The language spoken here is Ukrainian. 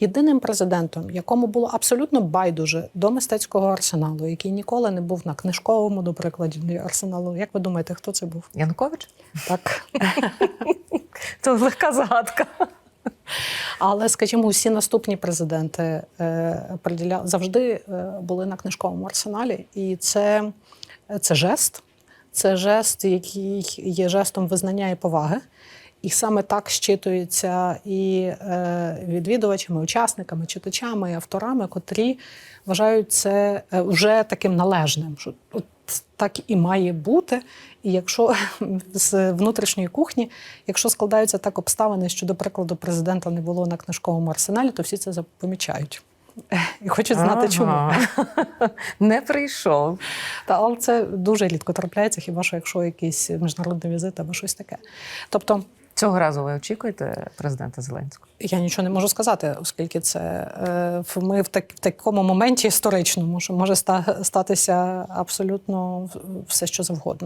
Єдиним президентом, якому було абсолютно байдуже до мистецького арсеналу, який ніколи не був на книжковому, до прикладі арсеналу. Як ви думаєте, хто це був? Янукович? Так. Це легка загадка. Але, скажімо, усі наступні президенти е, приділя... завжди е, були на книжковому арсеналі, і це, це жест. Це жест, який є жестом визнання і поваги. І саме так щитується і е, відвідувачами, учасниками, читачами, і авторами, котрі вважають це е, вже таким належним. Що от так і має бути. І якщо з внутрішньої кухні, якщо складаються так обставини, що, до прикладу, президента не було на книжковому арсеналі, то всі це помічають. І хочуть знати, чому. Не прийшов. Та, але це дуже рідко трапляється, хіба що якщо якийсь міжнародний візит або щось таке. Тобто, Цього разу ви очікуєте президента Зеленського? я нічого не можу сказати, оскільки це е, ми в, так, в такому моменті історичному, що може ста- статися абсолютно все, що завгодно.